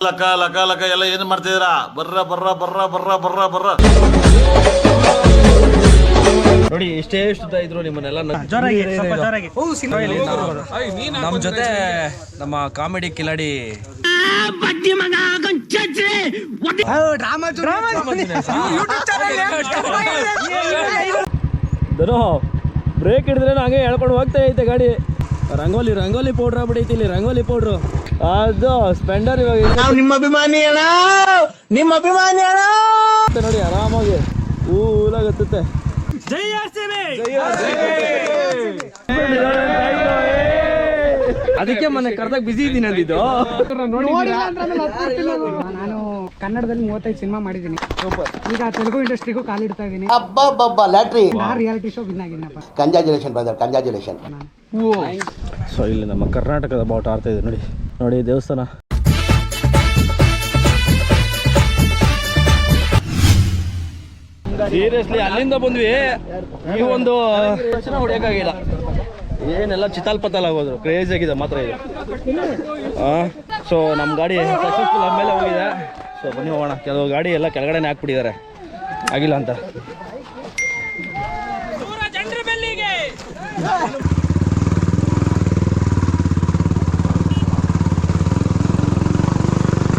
ಲಕ ಲಕ ಲಕ ಎಲ್ಲ ಏನ್ ಮಾಡ್ತಿದ್ದೀರಾ? ಬರ್ರ ಬರ್ರ ಬರ್ರ ಬರ್ರ ಬರ್ರ ಬರ್ರ. ನೋಡಿ ಇಷ್ಟೇ ಇಷ್ಟ ಇದ್ರು ನಿಮ್ಮನ್ನೆಲ್ಲ ನ- ಜೋರಾಗಿ ಸ್ವಲ್ಪ ಜೋರಾಗಿ ನಮ್ಮ ಜೊತೆ ನಮ್ಮ ಕಾಮಿಡಿ ಕಿಲಾಡಿ ಬ್ರೇಕ್ ಹಿಡಿದ್ರೆ ಹಂಗೆ ಹೇಳ್ಕೊಂಡು ಹೋಗ್ತಾ ಐತೆ ಗಾಡಿ. ರಂಗೋಲಿ ರಂಗೋಲಿ ಪೌಡ್ರ್ ಬಿಡೈತಿ ಇಲ್ಲಿ ರಂಗೋಲಿ ಪೌಡ್ರು ಅದು ಸ್ಪೆಂಡರ್ ಇವಾಗ ನಾವು ನಿಮ್ಮ ಅಭಿಮಾನಿ ಅಣ್ಣ. ನಿಮ್ಮ ಅಭಿಮಾನಿ ಅಣ್ಣ. ನೋಡಿ ಆರಾಮಾಗಿ ಊಲಾಗತ್ತೆ ಜೈ ಅದಕ್ಕೆ ಮೊನ್ನೆ ಕರ್ದಾಗ ಬಿಸಿ ಇದ್ದೀನಿ ಅಂದಿದ್ದು. ನಾನು ಕನ್ನಡದಲ್ಲಿ ಮೂವತ್ತೈದು ಸಿನಿಮಾ ಮಾಡಿದ್ದೀನಿ. ಈಗ ತೆಲುಗು ಇಂಡಸ್ಟ್ರಿಗೂ ಕಾಲಿಡ್ತಾ ಇದ್ದೀನಿ ಅಬ್ಬಬ್ಬಬ್ಬ ಲ್ಯಾಟ್ರಿ. ನಾ ರಿಯಾಲಿಟಿ ಶೋ ವಿನ್ ಆಗಿದ್ದೀನಪ್ಪ ಕಂಜಾಜುಲೇಷನ್ ಬ್ರದರ್ ಕಂಜಾಜುಲೇಷನ್ ಸೊ ಇಲ್ಲಿ ನಮ್ಮ ಕರ್ನಾಟಕದ ಬಾವುಟ ಆಡ್ತಾ ಇದೆ ನೋಡಿ. ನೋಡಿ ದೇವಸ್ಥಾನ. ಸೀರಿಯಸ್ಲಿ ಅಲ್ಲಿಂದ ಬಂದ್ವಿ. ಈ ಒಂದು ದರ್ಶನ ಏನೆಲ್ಲ ಏನೆಲ್ಲ ಚಿತಾಲ್ಪತಲ್ ಆಗೋದು ಕ್ರೇಜ್ ಆಗಿದೆ ಮಾತ್ರ ಇದು. ಸೊ ನಮ್ಮ ಗಾಡಿ ಸಕ್ಸಸ್ಫುಲ್ ಆಮೇಲೆ ಹೋಗಿದೆ. ಸೊ ಬನ್ನಿ ಹೋಗೋಣ. ಕೆಲವು ಗಾಡಿ ಎಲ್ಲ ಕೆಳಗಡೆನೆ ಹಾಕ್ಬಿಟ್ಟಿದ್ದಾರೆ. ಆಗಿಲ್ಲ ಅಂತ.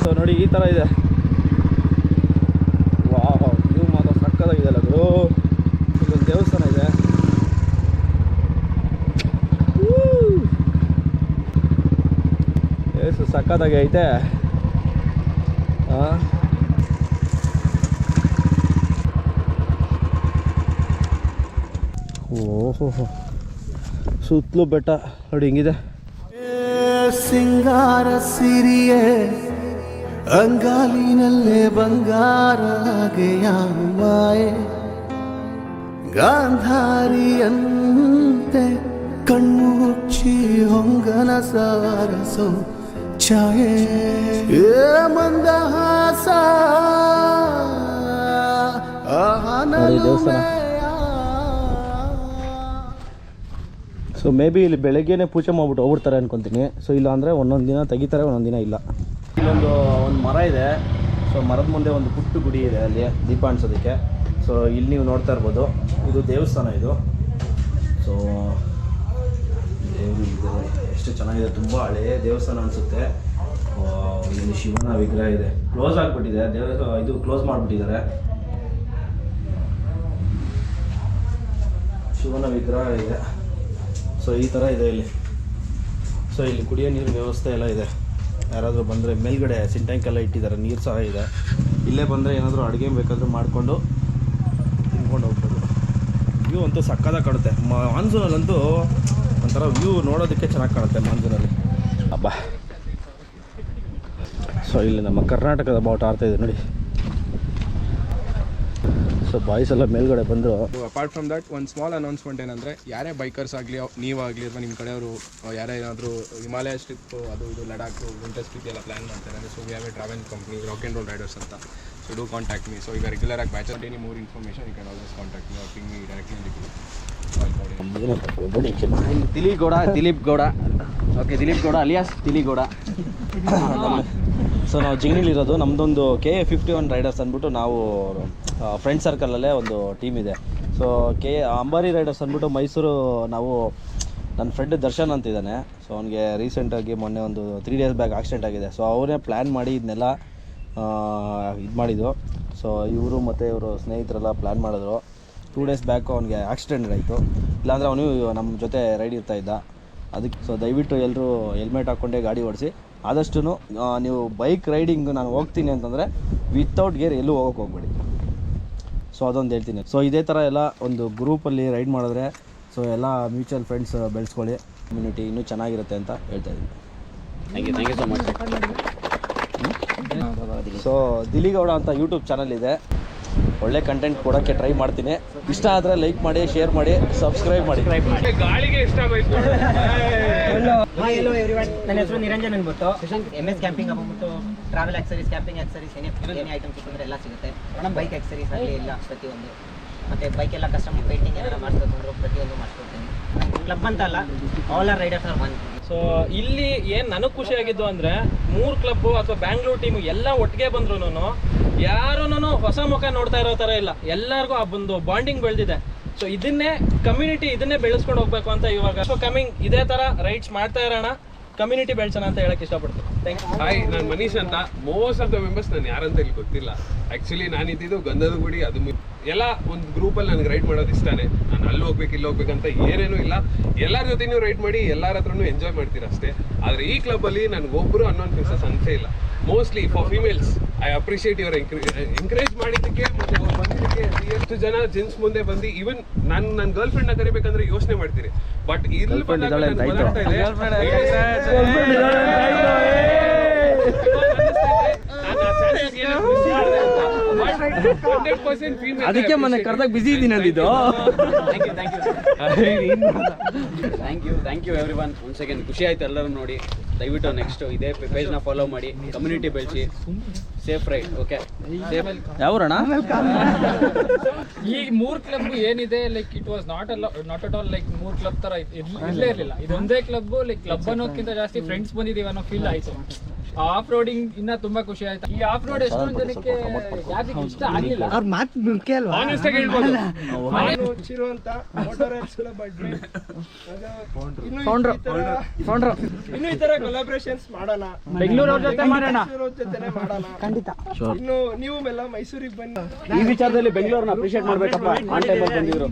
ಸೊ ನೋಡಿ, ಈ ಥರ ಇದೆ. ವಾಹ್ ವ್ಯೂ ಮಾತ್ರ ಸಕ್ಕತ್ತಾಗಿದೆ ಅಲ್ಲ ಗುರು ಇಲ್ಲೊಂದು ದೇವಸ್ಥಾನ ಇದೆ. ಏಸು ಸಕ್ಕತ್ತಾಗಿ ಐತೆ. ಹಾಂ ಓಹೋ. ಸುತ್ತಲೂ ಬೆಟ್ಟ. ನೋಡಿ, ಹಿಂಗಿದೆ. ಸಿಂಗಾರ ಸಿರಿಯೇ. ಅಂಗಾಲಿನಲ್ಲೇ ಬಂಗಾರಗೆಯಾಮಾಯೆ ಗಾಂಧಾರಿಯಂತೆ ಕಣ್ಣುಚ್ಚಿ ಹೊಂಗನ ಸಾರಸೋ ಛಾಯೆ. ಏ ಮಂದಹಾಸ. ಸೊ ಮೇ ಬಿ ಇಲ್ಲಿ ಬೆಳಗ್ಗೆನೆ ಪೂಜೆ ಮಾಡ್ಬಿಟ್ಟು ಹೋಗ್ಬಿಡ್ತಾರೆ ಅನ್ಕೊಂತೀನಿ. ಸೊ ಇಲ್ಲ ಅಂದರೆ ಒಂದೊಂದು ದಿನ ತೆಗಿತಾರೆ ಒಂದೊಂದು ದಿನ ಇಲ್ಲ. ಇಲ್ಲೊಂದು ಒಂದು ಮರ ಇದೆ. ಸೊ ಮರದ ಮುಂದೆ ಒಂದು ಪುಟ್ಟು ಗುಡಿ ಇದೆ ಅಲ್ಲಿ ದೀಪ ಅನ್ಸೋದಕ್ಕೆ ಸೊ ಇಲ್ಲಿ ನೀವು ನೋಡ್ತಾ ಇರ್ಬೋದು. ಇದು ದೇವಸ್ಥಾನ ಇದು. ಸೊ ದೇವರು ಇದು. ಎಷ್ಟು ಚೆನ್ನಾಗಿದೆ. ತುಂಬ ಹಳೆಯ ದೇವಸ್ಥಾನ ಅನಿಸುತ್ತೆ. ಇಲ್ಲಿ ಶಿವನ ವಿಗ್ರಹ ಇದೆ. ಕ್ಲೋಸ್ ಆಗಿಬಿಟ್ಟಿದೆ. ದೇವ, ಇದು ಕ್ಲೋಸ್ ಮಾಡಿಬಿಟ್ಟಿದ್ದಾರೆ. ಶಿವನ ವಿಗ್ರಹ ಇದೆ. ಸೊ ಈ ಥರ ಇದೆ ಇಲ್ಲಿ. ಸೊ ಇಲ್ಲಿ ಕುಡಿಯೋ ನೀರಿನ ವ್ಯವಸ್ಥೆ ಎಲ್ಲ ಇದೆ. ಯಾರಾದರೂ ಬಂದರೆ ಮೇಲ್ಗಡೆ ಸಿಂಟ್ಯಾಂಕ್ ಎಲ್ಲ ಇಟ್ಟಿದ್ದಾರೆ, ನೀರು ಸಹ ಇದೆ. ಇಲ್ಲೇ ಬಂದರೆ ಏನಾದರೂ ಅಡುಗೆ ಬೇಕಾದರೂ ಮಾಡಿಕೊಂಡು ತಿನ್ಕೊಂಡು ಹೋಗ್ಬೋದು. ವ್ಯೂ ಅಂತೂ ಸಕ್ಕದಾಗಿ ಕಾಣುತ್ತೆ. ಮಾನ್ಸೂನಲ್ಲಂತೂ ಒಂಥರ ವ್ಯೂ ನೋಡೋದಕ್ಕೆ ಚೆನ್ನಾಗಿ ಕಾಣುತ್ತೆ ಮಾನ್ಸೂನಲ್ಲಿ. ಹಬ್ಬ ಸೊ ಇಲ್ಲಿ ನಮ್ಮ ಕರ್ನಾಟಕದ ಬಾವುಟ ಆಡ್ತಾ ಇದೆ ನೋಡಿ. ಸೊ ಬಾಯ್ಸ್ ಎಲ್ಲ ಮೇಲ್ಗಡೆ ಬಂದರು. ಅಪಾರ್ಟ್ ಫ್ರಮ್ ದಟ್ ಒಂದು ಸ್ಮಾಲ್ ಅನೌನ್ಸ್ಮೆಂಟ್ ಏನಂದರೆ ಯಾರೇ ಬೈಕರ್ಸ್ ಆಗಲಿ ನೀವಾಗಲಿ ಅಥವಾ ನಿಮ್ಮ ಕಡೆಯವರು ಯಾರೇ ಏನಾದರೂ ಹಿಮಾಲಯ ಸ್ಟ್ರಿಪ್ ಅದು ಇದು ಲಡಾಖ್ ವಿಂಟರ್ ಸ್ಟ್ರಿಪ್ ಎಲ್ಲ ಪ್ಲಾನ್ ಮಾಡ್ತಾರೆ ಅಂದರೆ so we have a travel company rock and roll riders ಅಂತ. So do contact me so ಈಗ ರೆಗ್ಯುಲರ್ ಆಗಿ batch any more information you can always contact me or ping me directly Dileep Gowda Dileep Gowda. Okay Dileep Gowda alias Dileep Gowda. So ನಾವು ಜಿಗ್ನಿಲಿರೋದು ನಮ್ಮದೊಂದು K A fifty one riders ಅಂದ್ಬಿಟ್ಟು ನಾವು friend ಸರ್ಕಲಲ್ಲೇ ಒಂದು team ಇದೆ. So K, ಅಂಬಾರಿ Riders ಅಂದ್ಬಿಟ್ಟು ಮೈಸೂರು ನಾವು ನನ್ನ ಫ್ರೆಂಡ್ ದರ್ಶನ್ ಅಂತ ಇದ್ದಾನೆ ಸೊ ಅವನಿಗೆ ರೀಸೆಂಟಾಗಿ ಮೊನ್ನೆ ಒಂದು ತ್ರೀ ಡೇಸ್ ಬ್ಯಾಕ್ ಆಕ್ಸಿಡೆಂಟ್ ಆಗಿದೆ. ಸೊ ಅವರೇ ಪ್ಲ್ಯಾನ್ ಮಾಡಿ ಇದನ್ನೆಲ್ಲ ಇದು ಮಾಡಿದ್ರು ಸೊ ಇವರು ಮತ್ತು ಇವರು ಸ್ನೇಹಿತರೆಲ್ಲ ಪ್ಲ್ಯಾನ್ ಮಾಡಿದ್ರು. ಟೂ ಡೇಸ್ ಬ್ಯಾಕ್ ಅವನಿಗೆ ಆಕ್ಸಿಡೆಂಟ್ ಆಯಿತು. ಇಲ್ಲಾಂದರೆ ಅವನು ನಮ್ಮ ಜೊತೆ ರೈಡ್ ಇರ್ತಾ ಇದ್ದ. ಅದಕ್ಕೆ ಸೊ ದಯವಿಟ್ಟು ಎಲ್ಲರೂ ಹೆಲ್ಮೆಟ್ ಹಾಕ್ಕೊಂಡೇ ಗಾಡಿ ಓಡಿಸಿ. ಆದಷ್ಟು ನೀವು ಬೈಕ್ ರೈಡಿಂಗ್ ನಾನು ಹೋಗ್ತೀನಿ ಅಂತಂದರೆ ವಿತೌಟ್ ಗೇರ್ ಎಲ್ಲೂ ಹೋಗೋಕೆ ಹೋಗ್ಬೇಡಿ. ಸೊ ಅದೊಂದು ಹೇಳ್ತೀನಿ. ಸೊ ಇದೇ ಥರ ಎಲ್ಲ ಒಂದು ಗ್ರೂಪಲ್ಲಿ ರೈಡ್ ಮಾಡಿದ್ರೆ ಸೊ ಎಲ್ಲ ಮ್ಯೂಚುವಲ್ ಫ್ರೆಂಡ್ಸ್ ಬೆಳೆಸ್ಕೊಳ್ಳಿ. ಕಮ್ಯುನಿಟಿ ಇನ್ನೂ ಚೆನ್ನಾಗಿರುತ್ತೆ ಅಂತ ಹೇಳ್ತಾ ಇದ್ದೀನಿ. ಸೊ ದಿಲಿಗೌಡ ಅಂತ ಯೂಟ್ಯೂಬ್ ಚಾನಲ್ ಇದೆ. ಒಳ್ಳೆ ಕಂಟೆಂಟ್ ಕೊಡೋಕ್ಕೆ ಟ್ರೈ ಮಾಡ್ತೀನಿ. ಇಷ್ಟ ಆದರೆ ಲೈಕ್ ಮಾಡಿ ಶೇರ್ ಮಾಡಿ ಸಬ್ಸ್ಕ್ರೈಬ್ ಮಾಡಿ. ಹಾಯ್ ಎಲ್ಲೋ ಎವ್ರಿವನ್ ನನ್ನ ಹೆಸರು ನಿರಂಜನ್ ಅಂದ್ಬಿಟ್ಟು. M S camping travel accessories camping accessories ಏನೇ ಏನೇ ಐಟಮ್ಸ್ ಸಿಕ್ಕಿದ್ರೆ ಎಲ್ಲ ಸಿಗುತ್ತೆ. ನಮ್ಮ ಬೈಕ್ ಆಕ್ಸರೀಸ್ ಆಗಲಿ ಎಲ್ಲ ಪ್ರತಿಯೊಂದು. ಮತ್ತೆ ಬೈಕ್ ಎಲ್ಲ ಕಸ್ಟಮರ್ ಪೇಂಟಿಂಗ್ ಏನಾರ ಮಾಡಿಸ್ಬೇಕು ಪ್ರತಿಯೊಂದು ಮಾಡಿಸ್ಕೊಡ್ತೀನಿ ಕ್ಲಬ್ ಅಂತ ಅಲ್ಲ all our riders are one so ಇಲ್ಲಿ ಏನು ನನಗೆ ಖುಷಿ ಆಗಿದ್ದು ಅಂದ್ರೆ ಮೂರ್ ಕ್ಲಬ್ ಅಥವಾ ಬ್ಯಾಂಗ್ಳೂರ್ ಟೀಮ್ ಎಲ್ಲ ಒಟ್ಟಿಗೆ ಬಂದ್ರು ಯಾರು ಹೊಸ ಮುಖ ನೋಡ್ತಾ ಇರೋ ತರ ಇಲ್ಲ. ಎಲ್ಲರಿಗೂ ಆ ಒಂದು ಬಾಂಡಿಂಗ್ ಬೆಳೆದಿದೆ. ಸೊ ಇದನ್ನೇ ಕಮ್ಯುನಿಟಿ ಇದನ್ನೇ ಬೆಳೆಸ್ಕೊಂಡು ಹೋಗ್ಬೇಕು ಅಂತ ಇವಾಗ. ಸೊ ಕಮಿಂಗ್ ಇದೇ ತರ ರೈಡ್ಸ್ ಮಾಡ್ತಾ ಇರೋಣ. ಕಮ್ಯುನಿಟಿ ಬೆಳೆಸೋಣ ಅಂತ ಹೇಳಕ್ ಇಷ್ಟಪಡ್ತೀನಿ. ಥ್ಯಾಂಕ್ ಯು ಹಾಯ್ ನಾನು ಮನೀಶ್ ಅಂತ. ಮೋಸ್ಟ್ ಆಫ್ ದ ಮೆಂಬರ್ಸ್ ನಾನು ಯಾರಂತ ಇಲ್ಲಿ ಗೊತ್ತಿಲ್ಲ. ಆ್ಯಕ್ಚುಲಿ ನಾನು ಇದ್ದಿದ್ದು ಗಂಧದ ಗುಡಿ ಅದು ಎಲ್ಲ ಒಂದು ಗ್ರೂಪಲ್ಲಿ ನನಗೆ ರೈಡ್ ಮಾಡೋದು ಇಷ್ಟನೇ. ನಾನು ಅಲ್ಲಿ ಹೋಗ್ಬೇಕು, ಇಲ್ಲಿ ಹೋಗ್ಬೇಕಂತ ಏನೇನೂ ಇಲ್ಲ. ಎಲ್ಲರ ಜೊತೆನೂ ರೈಡ್ ಮಾಡಿ, ಎಲ್ಲರ ಹತ್ರನೂ ಎಂಜಾಯ್ ಮಾಡ್ತೀರ ಅಷ್ಟೇ. ಆದರೆ ಈ ಕ್ಲಬ್ಬಲ್ಲಿ ನನಗೆ ಒಬ್ಬರು ಅನ್ನೋನ್ ಕೆಲಸ ಅನ್ಸೇ ಇಲ್ಲ. Mostly for females I appreciate your encourage ಮಾಡಿದ್ದಕ್ಕೆ ಮತ್ತೆ ಅವ್ರು ಬಂದಿದ್ದಕ್ಕೆ ಎಷ್ಟು ಜನ ಜೆಂಟ್ಸ್ ಮುಂದೆ ಬಂದು ಈವನ್ ನಾನು ನನ್ನ ಗರ್ಲ್ ಫ್ರೆಂಡ್ನ ಕರಿಬೇಕಂದ್ರೆ ಯೋಚನೆ ಮಾಡ್ತೀರಿ ಬಟ್ ಇಲ್ಲಿ ಬಂದಾಗ ಇದ್ದಾಳೆ ಅಂತ ನನ್ಗೆ ಆಯ್ತು. ಗೊತ್ತಾಗ್ತಾ ಇದೆ, ಅದಕ್ಕೆ ಮೊನ್ನೆ ಕರೆದಾಗ ಬಿಸಿ ಇದ್ದೀನಿ ಅಂದಿದ್ದು. Thank you thank you everyone one second ಖುಷಿ ಆಯ್ತು ಎಲ್ಲರೂ ನೋಡಿ. ದಯವಿಟ್ಟು ನೆಕ್ಸ್ಟ್ ಇದೇ ನ ಫಾಲೋ ಮಾಡಿ. ಕಮ್ಯುನಿಟಿ ಬೆಳೆಸಿ. ಸೇಫ್ ರೈಡ್ ಓಕೆ ಸೇಫ್ ಈ ಮೂರ್ ಕ್ಲಬ್ ಏನಿದೆ ಲೈಕ್ ಇಟ್ ವಾಸ್ ನಾಟ್ ಅಲ್ಲ ನಾಟ್ ಅಟ್ ಆಲ್ ಲೈಕ್ ಮೂರ್ ಕ್ಲಬ್ ತರ ಇಲ್ಲೇ ಇರಲಿಲ್ಲ. ಇದೊಂದೇ ಕ್ಲಬ್ ಲೈಕ್ ಕ್ಲಬ್ ಅನ್ನೋಕ್ಕಿಂತ ಜಾಸ್ತಿ ಫ್ರೆಂಡ್ಸ್ ಬಂದಿದೀವಿ ಅನ್ನೋ ಫೀಲ್ ಆಯ್ತು. ಆಫ್ ರೋಡಿಂಗ್ ಇನ್ನ ತುಂಬಾ ಖುಷಿ ಆಯ್ತು. ಈ ಆಫ್ ರೋಡ್ ಎಷ್ಟೊಂದು ಜನಕ್ಕೆ ಯಾರಿಗೆ ಇಷ್ಟ ಆಗಿಲ್ಲ. ಅವ್ರ ಮಾತು ಮುಖ್ಯ ಅಲ್ವಾ? ಆನೆಸ್ಟ್ ಆಗಿ ಹೇಳ್ಬೋದು. ಚಿರು ಅಂತ ಮೋಟರ್ ಬಗ್ಗೆ ಫೌಂಡ್ರು ಫೌಂಡ್ರು ಇನ್ನು ಈ ತರ ಕೊಲಾಬ್ರೇಷನ್ಸ್ ಮಾಡೋಣ ಬೆಂಗಳೂರು ಅವ್ರ ಜೊತೆ ಮಾಡೋಣ. ಜೊತೆನೆ ಮಾಡೋಣ ಖಂಡಿತ. ಇನ್ನು ನೀವು ಎಲ್ಲ ಮೈಸೂರಿಗೆ ಬನ್ನಿ. ಈ ವಿಚಾರದಲ್ಲಿ ಬೆಂಗಳೂರನ್ನ ಅಪ್ರಿಷಿಯೇಟ್ ಮಾಡ್ಬೇಕಪ್ಪ. ಆನ್ ಟೈಮಲ್ಲಿ ಬಂದಿದ್ರು.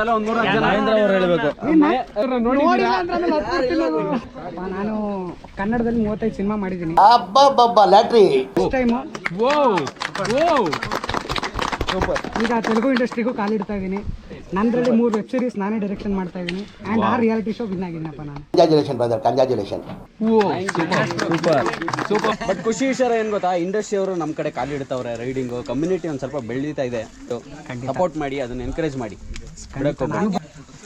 ಎಲ್ಲ ಒಂದು ಮೂರು ಜನ. ಮಹೇಂದ್ರ ಅವ್ರು ಹೇಳ್ಬೇಕು. ನೋಡಿಲ್ಲ ಅಂದ್ರೆ ನಾನು ಕನ್ನಡದಲ್ಲಿ ಮೂವತ್ತೈದು ಸಿನಿಮಾ ಮಾಡಿದ್ದೀನಿ. ಅಬ್ಬಬ್ಬಬ್ಬ ಲ್ಯಾಟ್ರಿ. ಫಸ್ಟ್ ಟೈಮು ಈಗ ತೆಲುಗು ಇಂಡಸ್ಟ್ರಿಗೂ ಕಾಲಿಡ್ತಾ ಇದ್ದೀನಿ. ನಂದ್ರಲ್ಲಿ ಮೂರು ವೆಬ್ ಸೀರೀಸ್ ನಾನೇ ಡೈರೆಕ್ಷನ್ ಮಾಡ್ತಾ ಇದ್ದೀನಿ. ಆ್ಯಂಡ್ ಆ ರಿಯಾಲಿಟಿ ಶೋ ವಿನ್ ಆಗಿದ್ದೀನಪ್ಪ ನಾನು. ಬ್ರದರ್ ಸೂಪರ್ ಸೂಪರ್ ಬಟ್ ಖುಷಿ ವಿಷಯ ಏನು ಗೊತ್ತಾ? ಇಂಡಸ್ಟ್ರಿ ಅವರು ನಮ್ಮ ಕಡೆ ಕಾಲಿಡ್ತಾವ್ರೆ ರೈಡಿಂಗು ಕಮ್ಯುನಿಟಿ ಒಂದು ಸ್ವಲ್ಪ ಬೆಳೀತಾ ಇದೆ. ಸಪೋರ್ಟ್ ಮಾಡಿ ಅದನ್ನ ಎನ್ಕರೇಜ್ ಮಾಡಿ.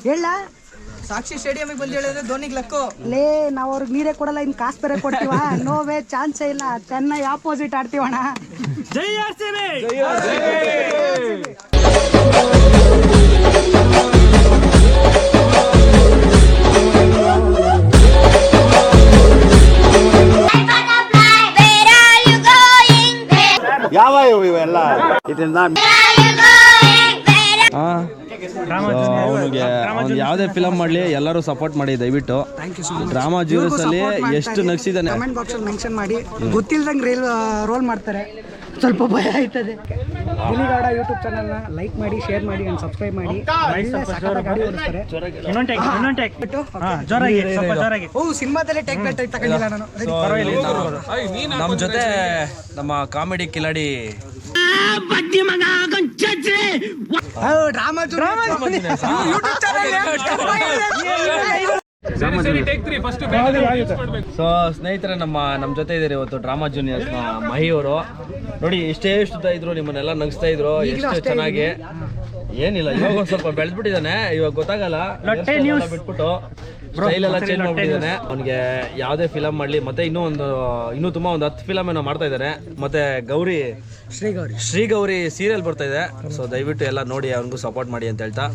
ಹೇಳ. ಸಾಕ್ಷಿ ಸ್ಟೇಡಿಯಂಗೆ ಬಂದು ಹೇಳಿದ್ರೆ ಧೋನಿಗೆ ಲಕ್ಕು. ಲೇ ನಾವು ಅವ್ರಿಗೆ ನೀರೇ ಕೊಡಲ್ಲ ಇನ್ ಕಾಸ್ ಬೇರೆ ಕೊಡ್ತೀವ. ನೋ ವೇ ಚಾನ್ಸ್ ಇಲ್ಲ. ಚೆನ್ನೈ ಆಪೋಸಿಟ್ ಆಡ್ತೀವಣ ಜೈ ಆರ್ ಯಾವ ಯಾವ ಇವೆಲ್ಲ? ಇದರಿಂದ ಅವನಿಗೆ ಅವ್ನು ಯಾವುದೇ ಫಿಲಮ್ ಮಾಡಲಿ ಎಲ್ಲರೂ ಸಪೋರ್ಟ್ ಮಾಡಿ ದಯವಿಟ್ಟು. ಡ್ರಾಮಾ ಜೂರಸ್ ಅಲ್ಲಿ ಎಷ್ಟು ನಗ್ಸಿದ್ದಾನೆ ಕಮೆಂಟ್ ಬಾಕ್ಸ್ ಅಲ್ಲಿ ಮೆನ್ಷನ್ ಮಾಡಿ. ಗೊತ್ತಿಲ್ದಂಗೆ ರೀಲ್ ರೋಲ್ ಮಾಡ್ತಾರೆ. ಸ್ವಲ್ಪ ಭಯ ಆಯ್ತದೆ. ಹುಲಿಗಾಡ ಯೂಟ್ಯೂಬ್ ಚಾನಲ್ನ ಲೈಕ್ ಮಾಡಿ ಶೇರ್ ಮಾಡಿ ಅಂಡ್ ಸಬ್ಸ್ಕ್ರೈಬ್ ಮಾಡಿ. ಒಳ್ಳೆ ಸಖತ್ತಾಗಿ ಗಾಡಿ ಓಡಿಸ್ತಾರೆ. ಇನ್ನೊಂದು ಟೆಕ್ ಇನ್ನೊಂದು ಟೆಕ್ ಜೋರಾಗಿ ಸ್ವಲ್ಪ ಜೋರಾಗಿ. ಓ ಸಿನಿಮಾದಲ್ಲಿ ಟೇಕ್ ಬೆಲ್ಟ್ ತಗೊಂಡಿಲ್ಲ ನಾನು? ನಮ್ಮ ಜೊತೆ ನಮ್ಮ comedy Kiladi. Drama YouTube so ಸ್ನೇಹಿತರೆ ನಮ್ಮ ನಮ್ಮ ಜೊತೆ ಇದ್ದಾರೆ ಇವತ್ತು ಡ್ರಾಮಾ ಜೂನಿಯರ್ಸ್ ಮಹಿ ಅವರು ನೋಡಿ ಎಷ್ಟೇ ಎಷ್ಟು ಇದ್ರು ನಿಮ್ಮನ್ನೆಲ್ಲ ನಗಿಸ್ತಾ ಇದ್ರು. ಎಷ್ಟು ಚೆನ್ನಾಗಿ. ಏನಿಲ್ಲ ಇವಾಗ ಒಂದ್ ಸ್ವಲ್ಪ ಬೆಳೆದ್ಬಿಟ್ಟಿದ್ದಾನೆ. ಇವಾಗ ಗೊತ್ತಾಗಲ್ಲ. ಬಿಟ್ಬಿಟ್ಟು. ಸ್ಟೈಲ್ ಎಲ್ಲ ಚೇಂಜ್ ಮಾಡ್ಬಿಟ್ಟಿದ್ದಾನೆ. ಅವ್ನಿಗೆ ಯಾವುದೇ ಫಿಲಮ್ ಮಾಡ್ಲಿ ಮತ್ತೆ ಇನ್ನೂ ಒಂದು ಇನ್ನೂ ತುಂಬಾ ಒಂದು ಹತ್ತು ಫಿಲಮ್ ಏನೋ ಮಾಡ್ತಾ ಇದ್ದಾರೆ ಮತ್ತೆ ಗೌರಿ ಶ್ರೀ ಗೌರಿ ಶ್ರೀ ಗೌರಿ ಸೀರಿಯಲ್ ಬರ್ತಾ ಇದೆ. ಸೊ ದಯವಿಟ್ಟು ಎಲ್ಲ ನೋಡಿ ಅವನಿಗೂ ಸಪೋರ್ಟ್ ಮಾಡಿ ಅಂತ ಹೇಳ್ತಾ.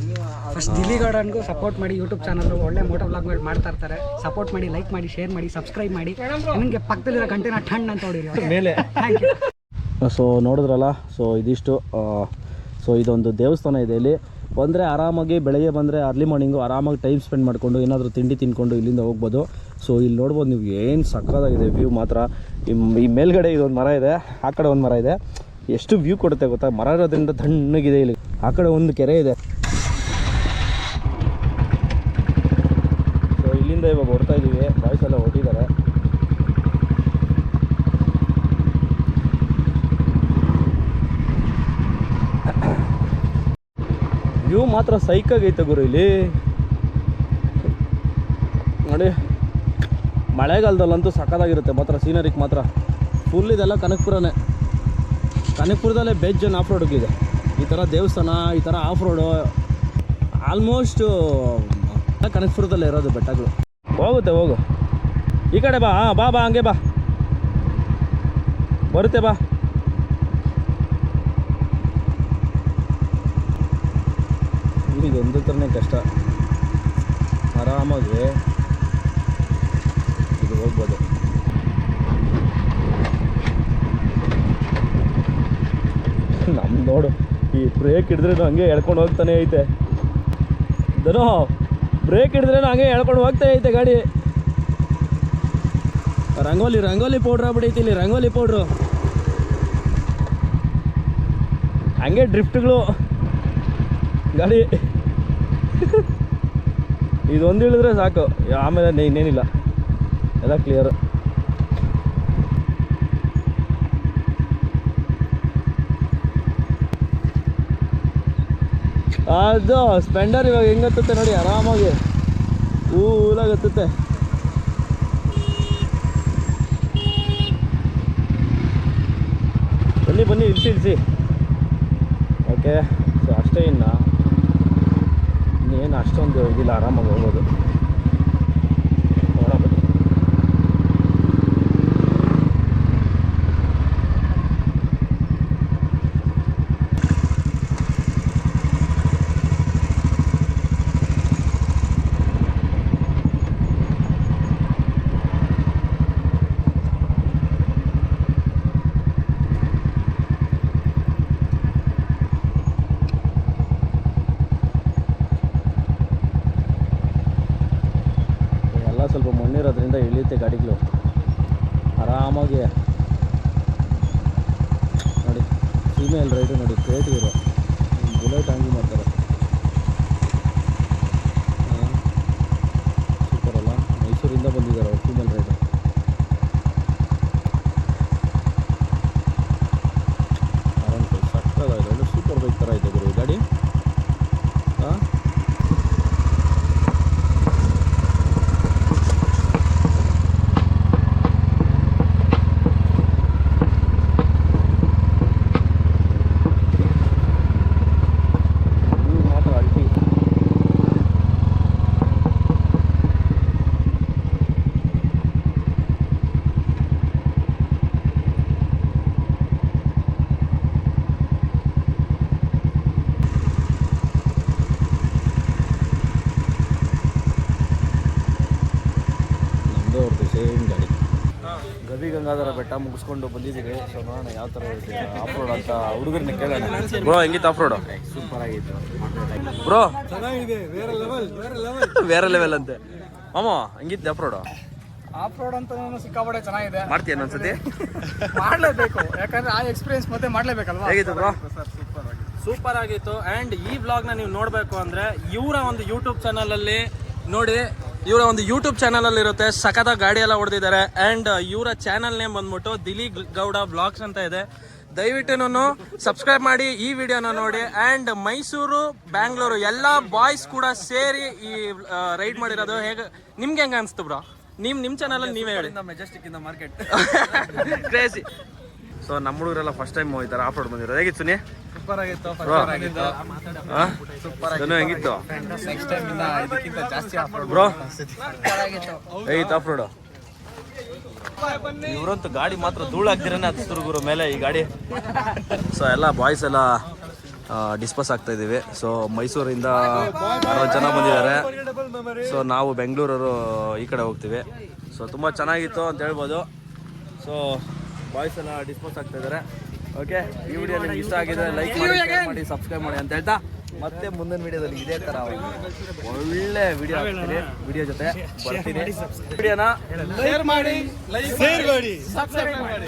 ಫಸ್ಟ್ ದಿಲ್ಲಿ ಗಾರ್ಡನ್ಗೂ ಸಪೋರ್ಟ್ ಮಾಡಿ ಯೂಟ್ಯೂಬ್ ಚಾನಲ್ ಒಳ್ಳೆ ಮೋಟೋ ಬ್ಲಾಗ್ ಮಾಡ್ತಾ ಇರ್ತಾರೆ. ಸಪೋರ್ಟ್ ಮಾಡಿ ಲೈಕ್ ಮಾಡಿ ಶೇರ್ ಮಾಡಿ ಸಬ್ಸ್ಕ್ರೈಬ್ ಮಾಡಿ. ನಿಮಗೆ ಪಕ್ಕದಲ್ಲಿರೋ ಗಂಟೆನ ಟಣ್ ಅಂತ ಹೊಡಿ ಮೇಲೆ. ಸೊ ನೋಡಿದ್ರಲ್ಲ? ಸೊ ಇದಿಷ್ಟು ಸೊ ಇದೊಂದು ದೇವಸ್ಥಾನ ಇದೆ ಇಲ್ಲಿ. ಬಂದರೆ ಆರಾಮಾಗಿ ಬೆಳಗ್ಗೆ ಬಂದರೆ ಅರ್ಲಿ ಮಾರ್ನಿಂಗು ಆರಾಮಾಗಿ ಟೈಮ್ ಸ್ಪೆಂಡ್ ಮಾಡಿಕೊಂಡು ಏನಾದರೂ ತಿಂಡಿ ತಿನ್ಕೊಂಡು ಇಲ್ಲಿಂದ ಹೋಗ್ಬೋದು. ಸೊ ಇಲ್ಲಿ ನೋಡ್ಬೋದು ನೀವು ಏನು ಸಕ್ಕತ್ತಾಗಿದೆ ವ್ಯೂ ಮಾತ್ರ. ಈ ಈ ಮೇಲ್ಗಡೆ ಇದೊಂದು ಮರ ಇದೆ, ಆ ಕಡೆ ಒಂದು ಮರ ಇದೆ. ಎಷ್ಟು ವ್ಯೂ ಕೊಡುತ್ತೆ ಗೊತ್ತಾ? ಮರ ಇರೋದ್ರಿಂದ ತಣ್ಣಗಿದೆ ಇಲ್ಲಿ. ಆ ಕಡೆ ಒಂದು ಕೆರೆ ಇದೆ ಸೊ ಇಲ್ಲಿಂದ ಇವಾಗ ಹೊಡ್ತಾ ಇದ್ದೀವಿ ಬಾಯ್ಸ್ ಎಲ್ಲ ಹೊರಟಿದ್ದಾರೆ ವ್ಯೂ ಮಾತ್ರ ಸೈಕಾಗೈತೆ ಗುರು ಇಲ್ಲಿ. ನೋಡಿ, ಮಳೆಗಾಲದಲ್ಲಂತೂ ಸಕ್ಕತ್ತಾಗಿರುತ್ತೆ ಮಾತ್ರ ಸೀನರಿಗೆ ಮಾತ್ರ. ಫುಲ್ ಇದೆಲ್ಲ ಕನಕಪುರನೇ ಕನಕಪುರದಲ್ಲೇ ಬೆಜ್ ಆಫ್ ರೋಡ್ಗಿದೆ ಈ ಥರ ದೇವಸ್ಥಾನ, ಈ ಥರ ಆಫ್ ರೋಡು ಆಲ್ಮೋಸ್ಟು ಕನಕಪುರದಲ್ಲೇ ಇರೋದು ಬೆಟ್ಟಗಳು ಹೋಗುತ್ತೆ, ಹೋಗು. ಈ ಕಡೆ ಬಾ ಬಾ ಬಾ, ಹಂಗೆ ಬಾ. ಬರುತ್ತೆ, ಬಾ. ಇದೊಂದು ಥರನೇ ಕಷ್ಟ. ಆರಾಮಾಗಿ ಇದು ಹೋಗ್ಬೋದು. ನಮ್ಮ ನೋಡು, ಈ ಬ್ರೇಕ್ ಹಿಡಿದ್ರೆ ಹಂಗೆ ಎಳ್ಕೊಂಡು ಹೋಗ್ತಾನೆ ಐತೆ. ಧನು ಬ್ರೇಕ್ ಹಿಡಿದ್ರೆ ಹಂಗೆ ಎಳ್ಕೊಂಡು ಹೋಗ್ತಾನೆ ಐತೆ ಗಾಡಿ. ರಂಗೋಲಿ ರಂಗೋಲಿ ಪೌಡ್ರ್ ಆಗ್ಬಿಟ್ಟೈತಿ ಇಲ್ಲಿ, ರಂಗೋಲಿ ಪೌಡ್ರು ಹಂಗೆ ಡ್ರಿಫ್ಟ್ಗಳು ಗಾಡಿ ಇದೊಂದು ಇಳಿದ್ರೆ ಸಾಕು. ಆಮೇಲೆ ಇನ್ನೇನಿಲ್ಲ. ಎಲ್ಲ ಕ್ಲಿಯರ್ ಅದು ಸ್ಪೆಂಡರ್ ಇವಾಗ ಹೆಂಗೆ ಹತ್ತುತ್ತೆ ನೋಡಿ, ಆರಾಮಾಗಿ. ಹತ್ತುತ್ತೆ ಬನ್ನಿ ಬನ್ನಿ, ಇಳಿಸಿ ಇಳಿಸಿ. ಓಕೆ ಸೊ ಅಷ್ಟೇ ಇನ್ನು. ಇನ್ನೇನು ಅಷ್ಟೊಂದು ಇದಿಲ್ಲ ಆರಾಮಾಗಿ ಹೋಗ್ಬೋದು ನೋಡೋಣ ಬನ್ನಿ ಎಲ್ಲ ಸ್ವಲ್ಪ ಮಣ್ಣಿರೋದ್ರಿಂದ ಇಳಿಯುತ್ತೆ ಗಾಡಿಗಳು. ಆರಾಮಾಗಿ ನೋಡಿ ಫೀಮೇಲ್ ರೈಡು ನೋಡಿ ಕ್ರೇಟ್ ಇರೋ ಬುಲೆಟ್ ಹಂಗೆ ಮಾಡ್ತಾರೆ ಸೂಪರ್ ಅಲ್ಲ ಮೈಸೂರಿಂದ ಬಂದಿದ್ದಾರೆ ಅವ್ರು ಫೀಮೇಲ್ ರೈಡು ಆರಾಮ್ ಸಕ್ಕದಾಗಿದೆ ಒಳ್ಳೆ ಸೂಪರ್ ಬೈಕ್ ಥರ ಇದೆ ಗುರು ಈ ಗಾಡಿ ಹಾಂ ಇದು ಮಾತ್ರ ಅಲ್ಟಿ ನಮ್ಮದು ಅವ್ರದ್ದು ಸೇಮ್ ಗಾಡಿ ಗವಿ ಗಂಗಾಧರ ಬೆಟ್ಟ ಮುಗಿಸ್ಕೊಂಡು ಬಂದಿದ್ದೀವಿ. ಸೊ ನೋಡೋಣ ಯಾವ ಥರ ಆಫ್ ರೋಡ್ ಅಂತ ಹುಡುಗರನ್ನ ಕೇಳೋಣ. ಬ್ರೋ ಹೆಂಗಿತ್ತು ಆಫ್ ರೋಡ್ ಸೂಪರ್ ಆಗಿತ್ತು. ಬ್ರೋ ಬೇರೆ ಲೆವೆಲ್ ಅಂತೆ. ಮಾಮ ಹೆಂಗಿತ್ತು ಆಫ್ ರೋಡು ಆಫ್ ರೋಡ್ ಅಂತ ಸಿಕ್ಕಾಪಡೆ ಚೆನ್ನಾಗಿದೆ. ಮಾಡ್ತೀಯ ಒಂದ್ಸತಿ ಮಾಡಲೇಬೇಕು. ಯಾಕಂದ್ರೆ ಆ ಎಕ್ಸ್ಪೀರಿಯನ್ಸ್ ಮತ್ತೆ ಮಾಡಲೇಬೇಕಲ್ವಾ? ಹೇಗಿತ್ತು ಬ್ರೋ ಸೂಪರ್ ಆಗಿತ್ತು ಆ್ಯಂಡ್ ಈ ವ್ಲಾಗ್ನ ನೀವು ನೋಡಬೇಕು ಅಂದರೆ ಇವರ ಒಂದು ಯೂಟ್ಯೂಬ್ ಚಾನಲಲ್ಲಿ ನೋಡಿ ಇವರ ಒಂದು ಯೂಟ್ಯೂಬ್ ಚಾನಲಲ್ಲಿ ಇರುತ್ತೆ. ಸಖತ ಗಾಡಿ ಎಲ್ಲ ಹೊಡೆದಿದ್ದಾರೆ. ಆ್ಯಂಡ್ ಇವರ ಚಾನಲ್ ನೇಮ್ ಬಂದ್ಬಿಟ್ಟು ದಿಲೀಪ್ ಗೌಡ ಬ್ಲಾಗ್ಸ್ ಅಂತ ಇದೆ. ದಯವಿಟ್ಟು ಸಬ್ಸ್ಕ್ರೈಬ್ ಮಾಡಿ ಈ ವಿಡಿಯೋನ ನೋಡಿ. ಆ್ಯಂಡ್ ಮೈಸೂರು ಬ್ಯಾಂಗ್ಳೂರು ಎಲ್ಲ ಬಾಯ್ಸ್ ಕೂಡ ಸೇರಿ ಈ ರೈಡ್ ಮಾಡಿರೋದು. ಹೇಗೆ ನಿಮ್ಗೆ ಹೆಂಗೆ ಅನಿಸ್ತು ಬ್ರೋ ನಿಮ್ ನಿಮ್ಮ ಚಾನಲಲ್ಲಿ ನೀವೇ ಹೇಳಿ. ಮೆಜೆಸ್ಟಿಕ್ ಇಂದ ಮಾರ್ಕೆಟ್ ಕ್ರೇಜಿ ಸೊ ನಮ್ಮ ಹುಡುಗರೆಲ್ಲ ಫಸ್ಟ್ ಟೈಮ್ ಈ ಥರ ಆಫ್ ರೋಡ್ ಬಂದಿರೋದು. ಹೇಗಿತ್ತು ಸುನಿ? ಸೂಪರ್ ಆಗಿತ್ತು ಹೆಂಗಿತ್ತು? ನೆಕ್ಸ್ಟ್ ಟೈಮ್ ಇಂದ ಇದಕ್ಕಿಂತ ಜಾಸ್ತಿ ಆಫರ್ ಬ್ರೋ ಹೇಗಿತ್ತು ಆಫ್ ರೋಡು ಇವರಂತೂ ಗಾಡಿ ಮಾತ್ರ ಧೂಳು ಹಾಕ್ತಿರೇನೆ ಹತ್ತಿಸ್ರು ಗುರು ಮೇಲೆ ಈ ಗಾಡಿ. ಸೊ ಎಲ್ಲ ಬಾಯ್ಸ್ ಎಲ್ಲ ಡಿಸ್ಪಸ್ ಆಗ್ತಾ ಇದ್ದೀವಿ ಸೊ ಮೈಸೂರಿಂದ ಅರವತ್ತು ಜನ ಬಂದಿದ್ದಾರೆ. ಸೊ ನಾವು ಬೆಂಗಳೂರವರು ಈ ಕಡೆ ಹೋಗ್ತೀವಿ. ಸೊ ತುಂಬ ಚೆನ್ನಾಗಿತ್ತು ಅಂತ ಹೇಳ್ಬೋದು. ಸೊ ಬಾಯ್ಸ್ ಎಲ್ಲ ಡಿಸ್ಪೋಸ್ ಆಗ್ತಾ ಇದ್ದಾರೆ. ಓಕೆ ಈ ವಿಡಿಯೋ ನಿಮ್ಗೆ ಇಷ್ಟ ಆಗಿದ್ರೆ ಲೈಕ್ ಮಾಡಿ share ಮಾಡಿ ಸಬ್ಸ್ಕ್ರೈಬ್ ಮಾಡಿ ಅಂತ ಹೇಳ್ತಾ ಮತ್ತೆ ಮುಂದಿನ ವಿಡಿಯೋದಲ್ಲಿ ಇದೇ ತರ ಒಳ್ಳೆ ವಿಡಿಯೋ ಹಾಕ್ತೀನಿ. ವಿಡಿಯೋ ಜೊತೆ ಬರ್ತೀನಿ. ವಿಡಿಯೋನ ಶೇರ್ ಮಾಡಿ ಲೈಕ್ ಮಾಡಿ ಸಬ್ಸ್ಕ್ರೈಬ್ ಮಾಡಿ.